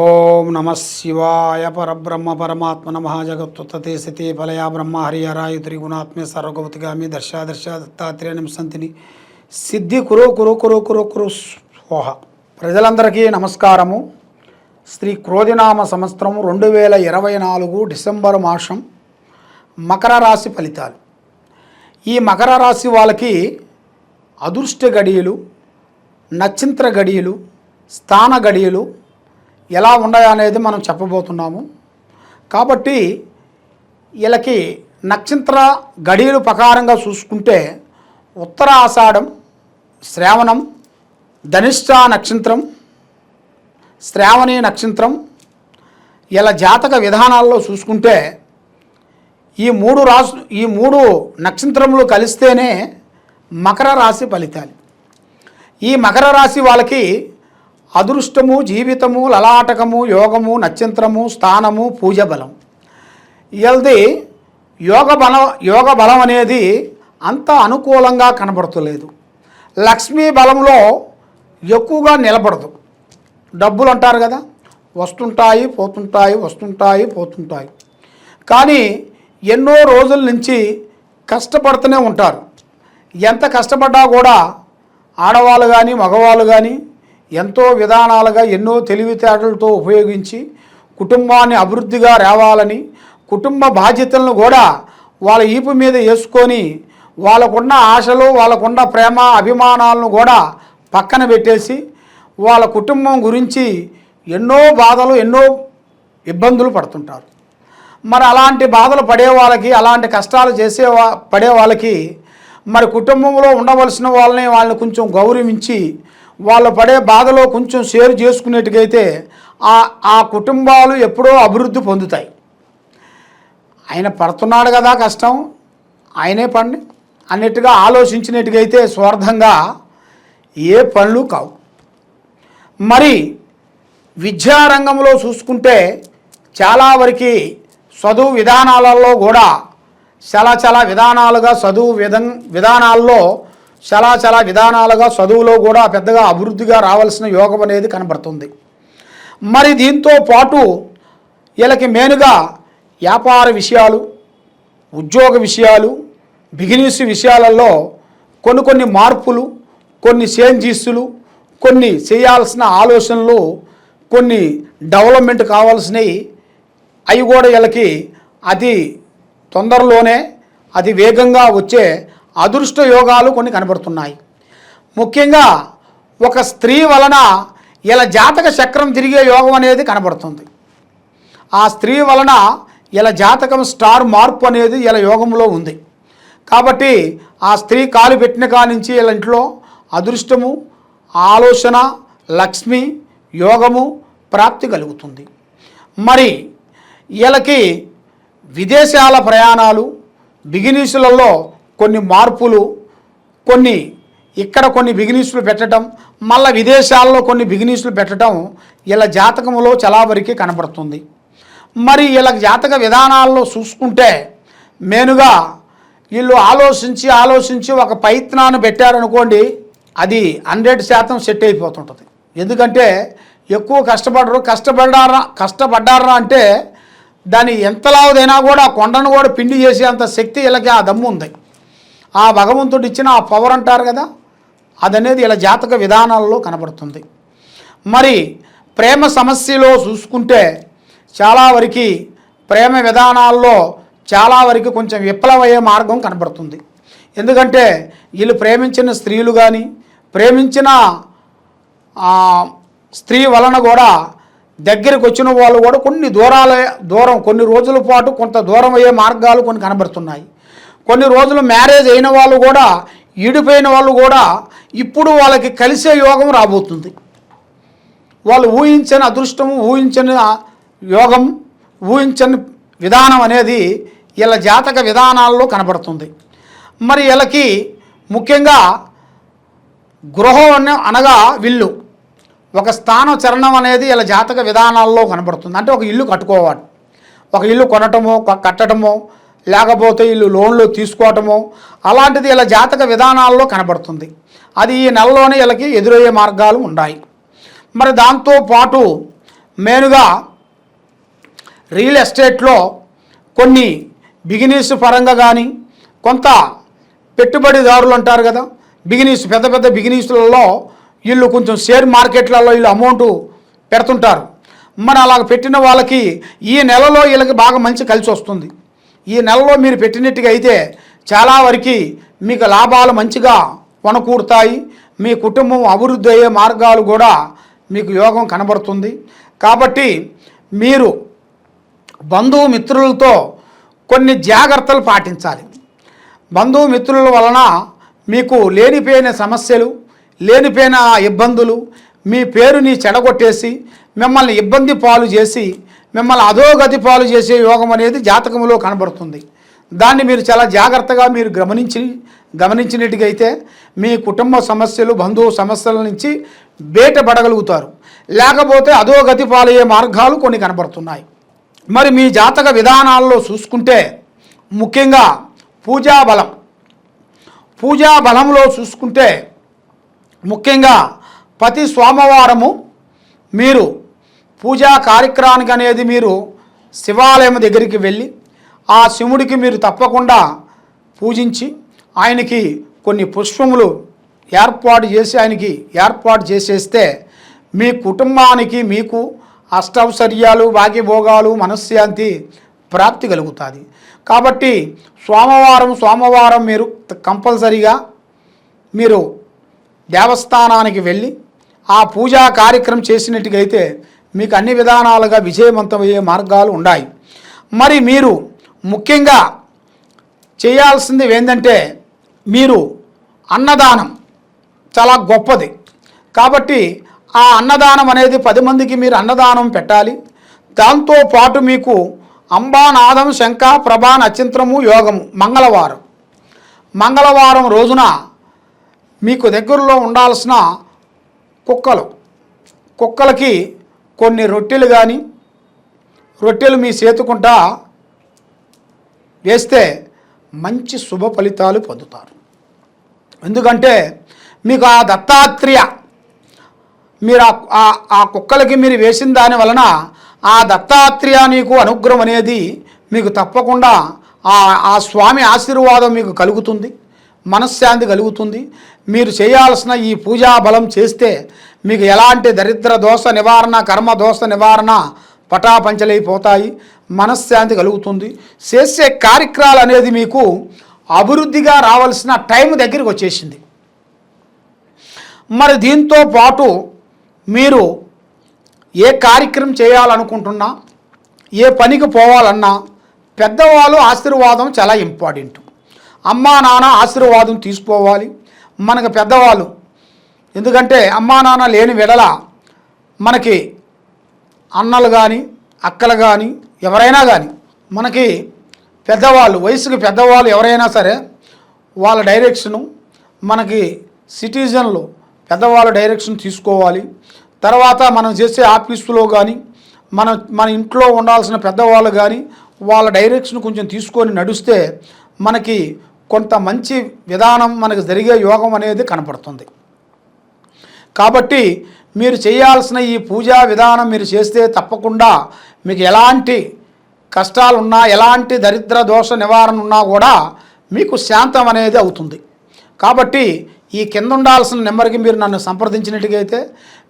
ఓం నమ శివాయ పరబ్రహ్మ పరమాత్మ నమ జగత్తుతే సతి ఫలయా బ్రహ్మ హరిహరాయు త్రిగుణాత్మే సర్వగవతిగామి దర్శాదర్శ దత్తాత్రేయ నింసంతిని. సిద్ధి కురు కురు కురు కురు కురు స్వహ. ప్రజలందరికీ నమస్కారము. శ్రీ క్రోధినామ సంవత్సరము రెండు వేల ఇరవై నాలుగు డిసెంబర్ మాసం మకర రాశి ఫలితాలు. ఈ మకర రాశి వాళ్ళకి అదృష్ట గడియలు నక్షత్ర గడియలు స్థాన గడియలు ఎలా ఉన్నాయనేది మనం చెప్పబోతున్నాము. కాబట్టి వీళ్ళకి నక్షత్ర గడియలు ప్రకారంగా చూసుకుంటే ఉత్తర ఆషాఢం శ్రావణం ధనిష్ట నక్షత్రం శ్రావణి నక్షత్రం ఇలా జాతక విధానాల్లో చూసుకుంటే ఈ మూడు రాసు ఈ మూడు నక్షత్రములు కలిస్తేనే మకర రాశి ఫలితాలు. ఈ మకర రాశి వాళ్ళకి అదృష్టము జీవితము లలాటకము యోగము నక్షత్రము స్థానము పూజ బలం వీళ్ళది యోగ బలం యోగ బలం అనేది అంత అనుకూలంగా కనబడతలేదు. లక్ష్మీ బలంలో ఎక్కువగా నిలబడదు. డబ్బులు అంటారు కదా వస్తుంటాయి పోతుంటాయి వస్తుంటాయి పోతుంటాయి. కానీ ఎన్నో రోజుల నుంచి కష్టపడుతూనే ఉంటారు. ఎంత కష్టపడ్డా కూడా ఆడవాళ్ళు కానీ మగవాళ్ళు కానీ ఎంతో విధానాలుగా ఎన్నో తెలివితేటలతో ఉపయోగించి కుటుంబాన్ని అభివృద్ధిగా రావాలని కుటుంబ బాధ్యతలను కూడా వాళ్ళ ఈపు మీద వేసుకొని వాళ్ళకున్న ఆశలు వాళ్ళకున్న ప్రేమ అభిమానాలను కూడా పక్కన పెట్టేసి వాళ్ళ కుటుంబం గురించి ఎన్నో బాధలు ఎన్నో ఇబ్బందులు పడుతుంటారు. మరి అలాంటి బాధలు పడే వాళ్ళకి అలాంటి కష్టాలు చేసే పడే వాళ్ళకి మరి కుటుంబంలో ఉండవలసిన వాళ్ళని వాళ్ళని కొంచెం గౌరవించి వాళ్ళు పడే బాధలో కొంచెం షేర్ చేసుకునేట్టుగైతే ఆ ఆ కుటుంబాలు ఎప్పుడో అభివృద్ధి పొందుతాయి. ఆయన పడుతున్నాడు కదా కష్టం ఆయనే పండి అన్నట్టుగా ఆలోచించినట్టుగైతే స్వార్థంగా ఏ పనులు కావు. మరి విద్యారంగంలో చూసుకుంటే చాలా వరకు చదువు విధానాలలో కూడా చాలా చాలా విధానాలుగా చదువు విధం విధానాల్లో చాలా చాలా విధానాలుగా చదువులో కూడా పెద్దగా అభివృద్ధిగా రావాల్సిన యోగం అనేది కనబడుతుంది. మరి దీంతో పాటు వీళ్ళకి మెయిన్గా వ్యాపార విషయాలు ఉద్యోగ విషయాలు బిజినెస్ విషయాలలో కొన్ని కొన్ని మార్పులు కొన్ని చేంజీస్లు కొన్ని చేయాల్సిన ఆలోచనలు కొన్ని డెవలప్మెంట్ కావాల్సినవి అవి కూడా వీళ్ళకి అతి తొందరలోనే అతి వేగంగా వచ్చే అదృష్ట యోగాలు కొన్ని కనబడుతున్నాయి. ముఖ్యంగా ఒక స్త్రీ వలన ఇలా జాతక చక్రం తిరిగే యోగం అనేది కనబడుతుంది. ఆ స్త్రీ వలన ఇలా జాతకం స్టార్ మార్పు అనేది ఇలా యోగంలో ఉంది. కాబట్టి ఆ స్త్రీ కాలు పెట్టిన కానించి నుంచి ఇలా ఇంట్లో అదృష్టము ఆలోచన లక్ష్మి యోగము ప్రాప్తి కలుగుతుంది. మరి వీళ్ళకి విదేశాల ప్రయాణాలు బిగినీసులలో కొన్ని మార్పులు కొన్ని ఇక్కడ కొన్ని బిగినీసులు పెట్టడం మళ్ళీ విదేశాల్లో కొన్ని బిగినీసులు పెట్టడం వీళ్ళ జాతకంలో చలావరికి కనబడుతుంది. మరి వీళ్ళ జాతక విధానాల్లో చూసుకుంటే మెయిన్గా వీళ్ళు ఆలోచించి ఆలోచించి ఒక ప్రయత్నాన్ని పెట్టారనుకోండి అది హండ్రెడ్ శాతం సెట్ అయిపోతుంటుంది. ఎందుకంటే ఎక్కువ కష్టపడరు కష్టపడ్డారా కష్టపడ్డారా అంటే దాని ఎంతలావుదైనా కూడా ఆ కొండను కూడా పిండి చేసేంత శక్తి వీళ్ళకి ఆ దమ్ము ఉంది ఆ భగవంతుడు ఇచ్చిన ఆ పవర్ అంటారు కదా? అదనేది ఇలా జాతక విధానాలలో కనబడుతుంది. మరి ప్రేమ సమస్యలో చూసుకుంటే చాలా వరకు ప్రేమ విధానాల్లో చాలా వరకు కొంచెం విఫలమయ్యే మార్గం కనబడుతుంది. ఎందుకంటే వీళ్ళు ప్రేమించిన స్త్రీలు కానీ ప్రేమించిన స్త్రీ వలన కూడా దగ్గరికి వచ్చిన వాళ్ళు కూడా కొన్ని దూరాల దూరం కొన్ని రోజుల పాటు కొంత దూరం అయ్యే మార్గాలు కొన్ని కనబడుతున్నాయి. కొన్ని రోజులు మ్యారేజ్ అయిన వాళ్ళు కూడా ఈడిపోయిన వాళ్ళు కూడా ఇప్పుడు వాళ్ళకి కలిసే యోగం రాబోతుంది. వాళ్ళు ఊహించని అదృష్టము ఊహించని యోగం ఊహించని విధానం అనేది వీళ్ళ జాతక విధానాల్లో కనబడుతుంది. మరి వీళ్ళకి ముఖ్యంగా గృహం అనగా విల్లు. ఒక స్థానం చరణం అనేది ఇలా జాతక విధానాల్లో కనబడుతుంది. అంటే ఒక ఇల్లు కట్టుకోవాలి. ఒక ఇల్లు కొనటమో కట్టడమో లేకపోతే వీళ్ళు లోన్లు తీసుకోవటమో అలాంటిది ఇలా జాతక విధానాల్లో కనబడుతుంది. అది ఈ నెలలోనే వీళ్ళకి ఎదురయ్యే మార్గాలు ఉన్నాయి. మరి దాంతో పాటు మెయిన్గా రియల్ ఎస్టేట్లో కొన్ని బిగినీస్ పరంగా కానీ కొంత పెట్టుబడిదారులు అంటారు కదా బిగినీస్ పెద్ద పెద్ద బిగినీస్లలో వీళ్ళు కొంచెం షేర్ మార్కెట్లలో వీళ్ళు అమౌంట్ పెడుతుంటారు. మరి అలా పెట్టిన వాళ్ళకి ఈ నెలలో వీళ్ళకి బాగా మంచి కలిసి వస్తుంది. ఈ నెలలో మీరు పెట్టినట్టుగా అయితే చాలా వరకు మీకు లాభాలు మంచిగా వనకూరుతాయి. మీ కుటుంబం అభివృద్ధి అయ్యే మార్గాలు కూడా మీకు యోగం కనబడుతుంది. కాబట్టి మీరు బంధువు మిత్రులతో కొన్ని జాగ్రత్తలు పాటించాలి. బంధుమిత్రుల వలన మీకు లేనిపోయిన సమస్యలు లేనిపోయిన ఇబ్బందులు మీ పేరుని చెడగొట్టేసి మిమ్మల్ని ఇబ్బంది పాలు చేసి మిమ్మల్ని అధోగతి పాలు చేసే యోగం అనేది జాతకంలో కనబడుతుంది. దాన్ని మీరు చాలా జాగ్రత్తగా మీరు గమనించి గమనించినట్టుగా అయితే మీ కుటుంబ సమస్యలు బంధువు సమస్యల నుంచి బయటపడగలుగుతారు. లేకపోతే అధోగతి పాలయ్యే మార్గాలు కొన్ని కనబడుతున్నాయి. మరి మీ జాతక విధానాల్లో చూసుకుంటే ముఖ్యంగా పూజా బలం. పూజా బలంలో చూసుకుంటే ముఖ్యంగా ప్రతి సోమవారము మీరు పూజా కార్యక్రమానికి అనేది మీరు శివాలయం దగ్గరికి వెళ్ళి ఆ శివుడికి మీరు తప్పకుండా పూజించి ఆయనకి కొన్ని పుష్పములు ఏర్పాటు చేసి ఆయనకి ఏర్పాటు చేసేస్తే మీ కుటుంబానికి మీకు అష్టౌశ్వర్యాలు భాగ్యభోగాలు మనశ్శాంతి ప్రాప్తి కలుగుతుంది. కాబట్టి సోమవారం సోమవారం మీరు కంపల్సరీగా మీరు దేవస్థానానికి వెళ్ళి ఆ పూజా కార్యక్రమం చేసినట్టుగైతే మీకు అన్ని విధానాలుగా విజయవంతమయ్యే మార్గాలు ఉన్నాయి. మరి మీరు ముఖ్యంగా చేయాల్సింది ఏంటంటే మీరు అన్నదానం చాలా గొప్పది. కాబట్టి ఆ అన్నదానం అనేది పది మందికి మీరు అన్నదానం పెట్టాలి. దాంతో పాటు మీకు అంబానాదం శంఖ ప్రభా నచింత్రము యోగము మంగళవారం. మంగళవారం రోజున మీకు దగ్గరలో ఉండాల్సిన కుక్కలు. కుక్కలకి కొన్ని రొట్టెలు కానీ రొట్టెలు మీ చేతుకుంటా వేస్తే మంచి శుభ ఫలితాలు పొందుతారు. ఎందుకంటే మీకు ఆ దత్తాత్రేయ మీరు ఆ- ఆ- కుక్కలకి మీరు వేసిన దాని వలన ఆ దత్తాత్రేయ నీకు అనుగ్రహం అనేది మీకు తప్పకుండా ఆ స్వామి ఆశీర్వాదం మీకు కలుగుతుంది. మనశ్శాంతి కలుగుతుంది. మీరు చేయాల్సిన ఈ పూజా బలం చేస్తే మీకు ఎలాంటి దరిద్ర దోష నివారణ కర్మ దోష నివారణ పటాపంచలైపోతాయి. మనశ్శాంతి కలుగుతుంది. చేసే కార్యక్రమాలు అనేది మీకు అభివృద్ధిగా రావాల్సిన టైం దగ్గరికి వచ్చేసింది. మరి దీంతో పాటు మీరు ఏ కార్యక్రమం చేయాలనుకుంటున్నా ఏ పనికి పోవాలన్నా పెద్దవాళ్ళు ఆశీర్వాదం చాలా ఇంపార్టెంట్. అమ్మా నాన్న ఆశీర్వాదం తీసుకోవాలి. మనకు పెద్దవాళ్ళు. ఎందుకంటే అమ్మా నాన్న లేని వెడల మనకి అన్నలు కానీ అక్కలు కానీ ఎవరైనా కానీ మనకి పెద్దవాళ్ళు వయసుకి పెద్దవాళ్ళు ఎవరైనా సరే వాళ్ళ డైరెక్షను మనకి సిటిజన్లు పెద్దవాళ్ళ డైరెక్షన్ తీసుకోవాలి. తర్వాత మనం చేసే ఆఫీసులో కానీ మన మన ఇంట్లో ఉండాల్సిన పెద్దవాళ్ళు కానీ వాళ్ళ డైరెక్షన్ కొంచెం తీసుకొని నడిస్తే మనకి కొంత మంచి విధానం మనకు జరిగే యోగం అనేది కనపడుతుంది. కాబట్టి మీరు చేయాల్సిన ఈ పూజా విధానం మీరు చేస్తే తప్పకుండా మీకు ఎలాంటి కష్టాలున్నా ఎలాంటి దరిద్ర దోష నివారణ ఉన్నా కూడా మీకు శాంతం అనేది అవుతుంది. కాబట్టి ఈ కింద ఉండాల్సిన నెంబర్కి మీరు నన్ను సంప్రదించినట్టుగైతే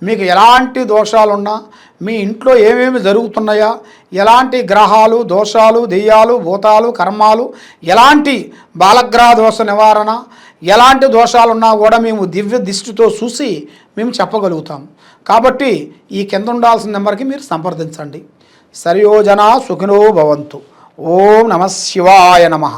మీకు ఎలాంటి దోషాలున్నా మీ ఇంట్లో ఏమేమి జరుగుతున్నాయా ఎలాంటి గ్రహాలు దోషాలు దెయ్యాలు భూతాలు కర్మాలు ఎలాంటి బాలగ్రహ దోష నివారణ ఎలాంటి దోషాలున్నా కూడా మేము దివ్య దృష్టితో చూసి మేము చెప్పగలుగుతాం. కాబట్టి ఈ కింద ఉండాల్సిన నెంబర్కి మీరు సంప్రదించండి. సరియోజన సుఖినో భవంతు. ఓం నమ శివాయ నమః.